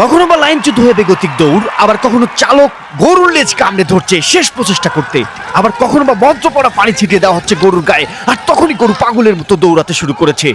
কখনো বা লাইন লাইনচ্যুত হয়ে বেগতিক দৌড়, আবার কখনো চালক গরুর লেজ কামড়ে ধরছে শেষ প্রচেষ্টা করতে, আবার কখনো বা বজ্র পড়া পানি ছিটিয়ে দেওয়া হচ্ছে গরুর গায়ে, আর তখনই গরু পাগলের মতো দৌড়াতে শুরু করেছে।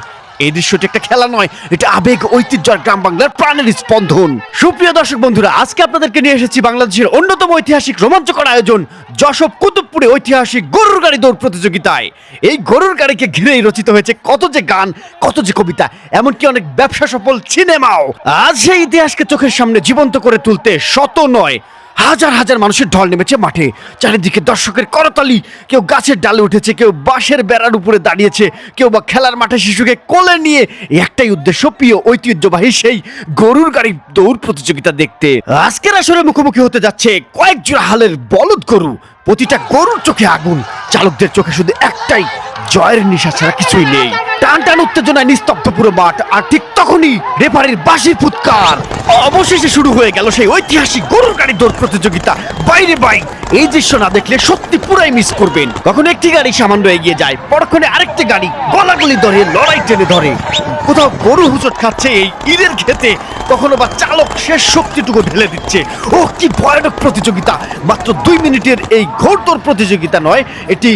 এই দৃশ্যটি একটা খেলা নয়, এটা আবেগ, ঐতিহ্য গ্রাম বাংলার প্রাণের স্পন্দন। সুপ্রিয় দর্শক বন্ধুরা, আজকে আপনাদেরকে নিয়ে এসেছি বাংলাদেশের অন্যতম ঐতিহাসিক রোমাঞ্চকর আয়োজন যশব কুতুবপুরে ঐতিহাসিক গরুর গাড়ি দৌড় প্রতিযোগিতায়। এই গরুর গাড়িকে ঘিরেই রচিত হয়েছে কত যে গান, কত যে কবিতা, এমনকি অনেক ব্যবসা সফল সিনেমাও। আজ সেই ইতিহাসকে চোখের সামনে জীবন্ত করে তুলতে শত নয় হাজার হাজার মানুষের ঢল নেমেছে মাঠে। চারিদিকে দর্শকের করতালি, কেউ গাছের ডালে উঠেছে, কেউ বাঁশের বেড়ার উপরে দাঁড়িয়েছে, কেউ বা খেলার মাঠে শিশুকে কোলে নিয়ে। একটাই উদ্দেশ্য, প্রিয় ঐতিহ্যবাহী সেই গরুর গাড়ি দৌড় প্রতিযোগিতা দেখতে। আজকের আসরে মুখোমুখি হতে যাচ্ছে কয়েক জোড়া হালের বলদ গরু। প্রতিটা গরুর চোখে আগুন, চালকদের চোখে শুধু একটাই জয়ের নিশা ছাড়া কিছুই নেই। টান টান উত্তেজনায় নিস্তব্ধ পুরো মাঠ, আর ঠিক তখনই রেফারির বাঁশির ফুৎকার। অবশেষে শুরু হয়ে গেল সেই ঐতিহাসিক গরুর গাড়ি দৌড় প্রতিযোগিতা। বাইরে বাই এই দৃশ্য না দেখলে সত্যি পুরাই মিস করবেন। কখনো একটি গাড়ি সামান্য এগিয়ে যায়, পরক্ষণে আরেকটি গাড়ি গলাগুলি ধরে, লড়াই টেনে ধরে। কোথাও গরু হুচট খাচ্ছে এই ঈদের খেতে কখনো বা চালক শেষ শক্তিটুকু ঢেলে দিচ্ছে। ও কি ভয়ানক প্রতিযোগিতা। মাত্র দুই মিনিটের এই ঘোরদৌড় প্রতিযোগিতা নয়, এটি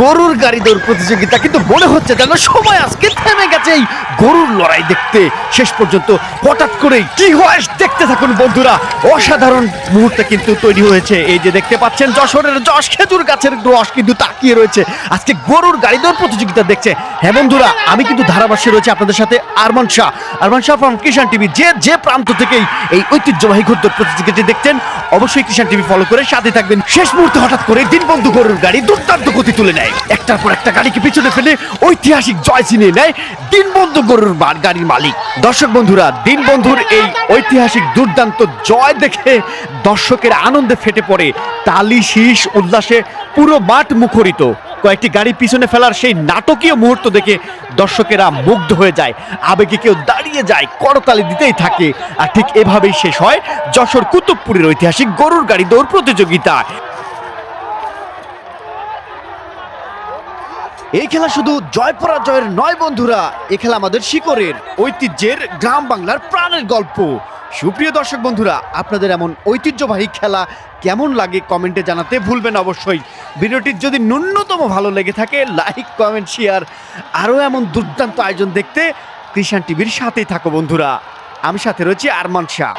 গরুর গাড়ি দৌড় প্রতিযোগিতা, কিন্তু মনে হচ্ছে যেন সময় আজকে থেমে গেছে এই গরুর লড়াই দেখতে। শেষ পর্যন্ত হঠাৎ করেই কি হয় দেখতে থাকুন বন্ধুরা। অসাধারণ মুহূর্তে কিন্তু তৈরি হয়েছে। এই যে দেখতে পাচ্ছেন, যশোরের যশ খেজুর গাছের রস কিন্তু তাকিয়ে রয়েছে। আজকে গরুর গাড়ি দৌড় প্রতিযোগিতা দেখছে। হ্যাঁ বন্ধুরা, আমি কিন্তু ধারাভাষ্যে রয়েছে আপনাদের সাথে Arman Shah. Arman Shah from Kisan TV যে যে প্রান্ত থেকেই এই ঐতিহ্যবাহী ঘোরদৌড় প্রতিযোগিতা দেখছেন, অবশ্যই কিষান টিভি ফলো করে সাথে থাকবেন। শেষ মুহূর্তে হঠাৎ করে দিনবন্ধু গরুর গাড়ি দুর্দান্ত গতি তুলে নেয়। একটার পর একটা গাড়িকে পিছনে ফেলে ঐতিহাসিক জয় ছিনিয়ে নেয় দিনবন্ধু গরুর বার গাড়ির মালিক। দর্শক বন্ধুরা, দিনবন্ধুর এই ঐতিহাসিক দুর্দান্ত জয় দেখে দর্শকের আনন্দে ফেটে পড়ে। তালি, শীষ, উল্লাসে পুরো মাঠ মুখরিত। কয়েকটি গাড়ি পিছনে ফেলার সেই নাটকীয় মুহূর্ত দেখে দর্শকেরা মুগ্ধ হয়ে যায়। আবেগে কেউ দাঁড়িয়ে যায়, করতালি দিতেই থাকে। আর ঠিক এভাবেই শেষ হয় যশোর কুতুবপুরের ঐতিহাসিক গরুর গাড়ি দৌড় প্রতিযোগিতা। এই খেলা শুধু জয় পরাজয়ের নয় বন্ধুরা, এ খেলা আমাদের শিকড়ের, ঐতিহ্যের, গ্রাম বাংলার প্রাণের গল্প। সুপ্রিয় দর্শক বন্ধুরা, আপনাদের এমন ঐতিহ্যবাহী খেলা কেমন লাগে কমেন্টে জানাতে ভুলবেন অবশ্যই। ভিডিওটির যদি ন্যূনতম ভালো লেগে থাকে, লাইক, কমেন্ট, শেয়ার, আরও এমন দুর্দান্ত আয়োজন দেখতে কৃষাণ টিভির সাথেই থাকো বন্ধুরা। আমি সাথে রয়েছি আরমান শাহ।